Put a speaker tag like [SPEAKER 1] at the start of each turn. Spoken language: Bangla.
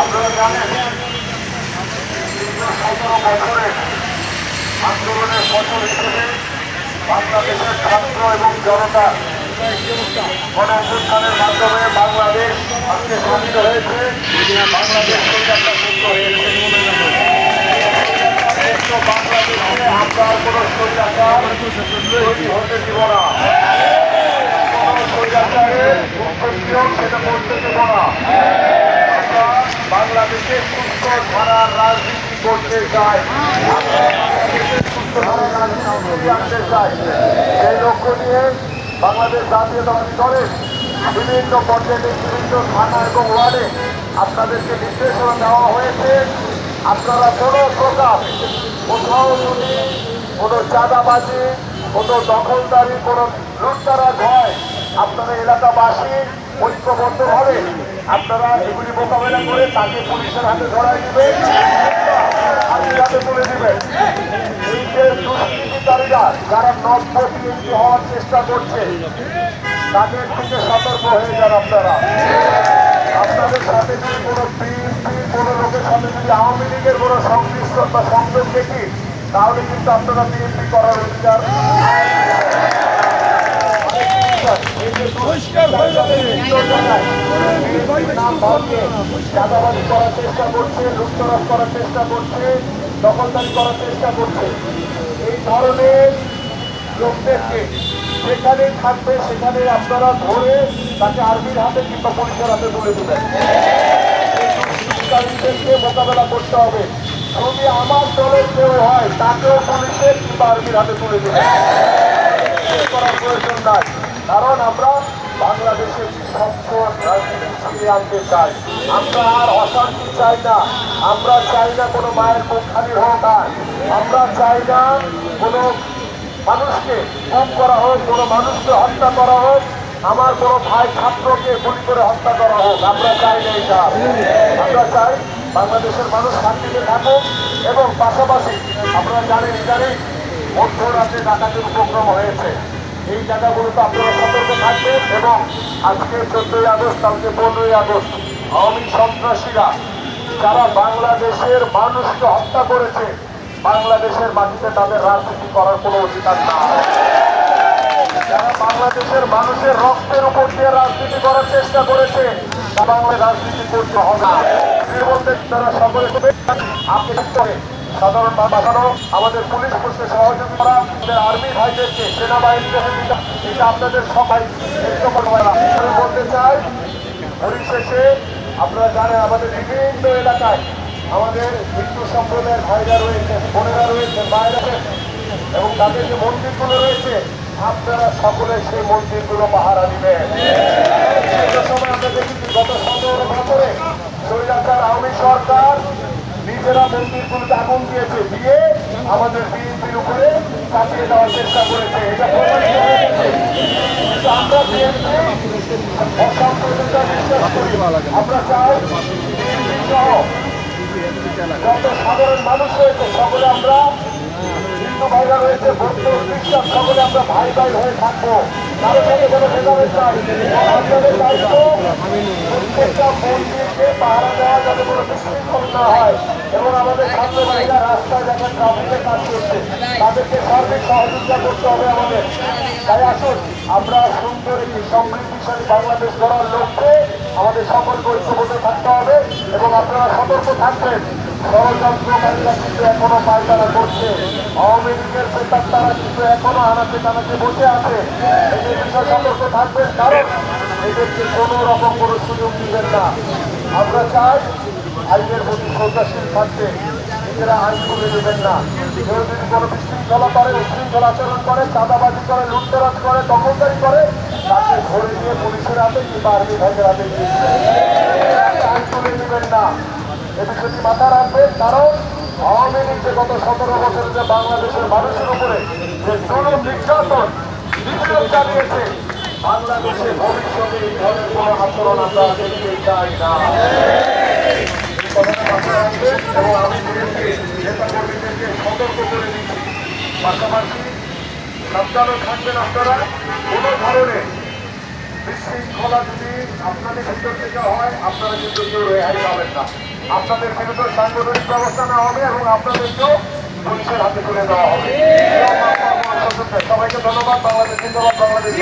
[SPEAKER 1] আপনারা জানেন সতেরো বছরের আন্দোলনের ফসল হিসেবে বাংলাদেশের ছাত্র এবং জনতা গণ অভ্যুত্থানের মাধ্যমে বাংলাদেশ আজকে স্বাধীন হয়েছে বাংলাদেশ একটা মুক্ত হয়েছে বাংলাদেশে আমরা কোনো স্বৈরাচার হতে দিব না কোনো স্বৈরাচারের উৎপত্তিও সেটা করতে দেব না আমরা বাংলাদেশে সুস্থ ধারার রাজনীতি করতে চাই আনতে চাই সেই লক্ষ্য নিয়ে বাংলাদেশ জাতীয়তাবাদী দলের বিভিন্ন পর্যায়ে বিভিন্ন থানা এবং ওয়ার্ডে আপনাদেরকে নির্দেশনা দেওয়া হয়েছে আপনারা কোনো প্রকার কোথাও যদি কোনো চাঁদাবাজি কোনো দখলদারি, কোনো লুটতারাজ হয়। আপনারা এলাকাবাসী ঐক্যবদ্ধভাবে আপনারা এগুলি মোকাবেলা করে তাকে পুলিশের হাতে ধরাই দিবেন হাতে দিবেন। এই যে যারা হওয়ার চেষ্টা সতর্ক হয়ে যান আপনারা। আপনাদের সাথে যদি কোনো সাথে যদি আওয়ামী লীগের সংযোগ দেখি, তাহলে কিন্তু আপনারা বিএনপি করার অধিকার চাঁদাবাজি করার চেষ্টা করছে লুটতরাজ করার চেষ্টা করছে দখলদারি করার চেষ্টা করছে এই ধরনের লোকদেরকে যেখানে থাকবে, সেখানে আপনারা ধরে তাকে আর্মির হাতে কিংবা পুলিশের হাতে তুলে দেবেন। মোকাবেলা করতে হবে। যদি আমার দলের কেউ হয়, তাকেও পুলিশের কিংবা আর্মির হাতে তুলে দেবেন। করার প্রয়োজন নাই। কারণ আমরা বাংলাদেশের স্বচ্ছ রাজনীতি আনতে চাই। আমরা আর অশান্তি চাই না। আমরা চাই না কোনো মায়ের মুখ খালি হোক আমরা চাই না কোনো মানুষকে গুম করা হোক, কোনো মানুষকে হত্যা করা হোক, আমার কোনো ভাই ছাত্রকে গুলি করে হত্যা করা হোক। আমরা চাই না এটা। আমরা চাই বাংলাদেশের মানুষ শান্তিতে থাকুক এবং পাশাপাশি, আপনারা জানেন, ইদানিং মধ্যরাতে ডাকাতের উপক্রম হয়েছে। এই জায়গাগুলোতে আপনারা সতর্ক থাকবেন এবং আজকে চোদ্দই আগস্ট, কালকে পনেরোই আগস্ট আওয়ামী সন্ত্রাসীরা যারা বাংলাদেশের মানুষকে হত্যা করেছে, বাংলাদেশের মাটিতে তাদের রাজনীতি করার কোনো অধিকার না। যারা বাংলাদেশের মানুষের রক্তের উপর দিয়ে রাজনীতি করার চেষ্টা করেছে তা বাংলায় রাজনীতি করতে হবে মধ্যে তারা সকলে আপনি করে সাধারণ বাঁচানো আমাদের পুলিশ ফোর্সকে সহযোগী করা আমাদের আর্মি ভাইদেরকে সেনাবাহিনীকে এটা আপনাদের সবাই আমি বলতে চাই, পরিশেষে আপনারা জানেন আমাদের বিভিন্ন এলাকায় আমাদের হিন্দু সম্প্রদায়ের ভাইরা রয়েছে, বোনেরা রয়েছে, মায়েরা এবং তাদের যে মন্দিরগুলো রয়েছে, আপনারা সকলে সেই মন্দিরগুলো পাহারা দিবেন। সময় আমরা দেখেছি গত সতেরো বছরে স্বৈরাচার আওয়ামী সরকার নিজেরা মন্দিরগুলোতে আগুন দিয়েছে, দিয়ে আমাদের বিএনপির উপরে চাপিয়ে দেওয়ার চেষ্টা করেছে। এটা আমরা আমরা চাই যত সাধারণ মানুষ রয়েছে, সকলে আমরা হিন্দু ভাইরা রয়েছে বৌদ্ধ খ্রিস্টান, সকলে আমরা ভাই ভাই হয়ে থাকব। এবং আমাদের ছাত্র ভাইরা রাস্তায় যাতে কাজ করছে তাদেরকে সার্বিক সহযোগিতা করতে হবে আমাদের তাই আসুন আমরা সুন্দর একটি সমৃদ্ধিশালী বাংলাদেশ গড়ার লক্ষ্যে আমাদের সকলকে ঐক্যবদ্ধ থাকতে হবে এবং আপনারা সতর্ক থাকবেন। এখনও পায়তারা তারা কিন্তু এখনও টানাতে বসে আছে। থাকবেন, কারণ এদেরকে কোনো সুযোগ দিবেন না। আমরা চাই আইনের প্রতি শ্রদ্ধাশীল থাকতে নিজেরা আইন করে দেবেন না। কেউ যদি কোনো বিশৃঙ্খলা করে উশৃঙ্খল আচরণ করে, চাঁদাবাজি করে, লুটতরাজ করে, দখলদারি করে, তাকে ধরে নিয়ে পুলিশের হাতে কিংবা আর্মি ভাইদের হাতে দিয়ে আইন করে দেবেন না। এ বিষয়টি মাথায় রাখবেন, কারণ আওয়ামী লীগ যে গত সতেরো বছর যে বাংলাদেশের মানুষের উপরে যে জুলুম নির্যাতন নিপীড়ন চালিয়েছে, বাংলাদেশে ভবিষ্যতে এই ধরনের কোনো আচরণ আমরা দেখতে চাই না। এবং আমি বিএনপি নেতা কর্মীদেরকে সতর্ক করে দিচ্ছি। পাশাপাশি সাবধানে থাকবেন আপনারা। কোনো ধরনের বিশৃঙ্খলা যদি আপনাদের ভিতর থেকে হয়, আপনারা কিন্তু কেউ রেহাই পাবেন না। আপনাদের বিরুদ্ধে সাংগঠনিক ব্যবস্থা নেওয়া হবে এবং আপনাদেরকেও পুলিশের হাতে তুলে দেওয়া হবে। সবাইকে ধন্যবাদ। বাংলাদেশ জিন্দাবাদ বাংলাদেশ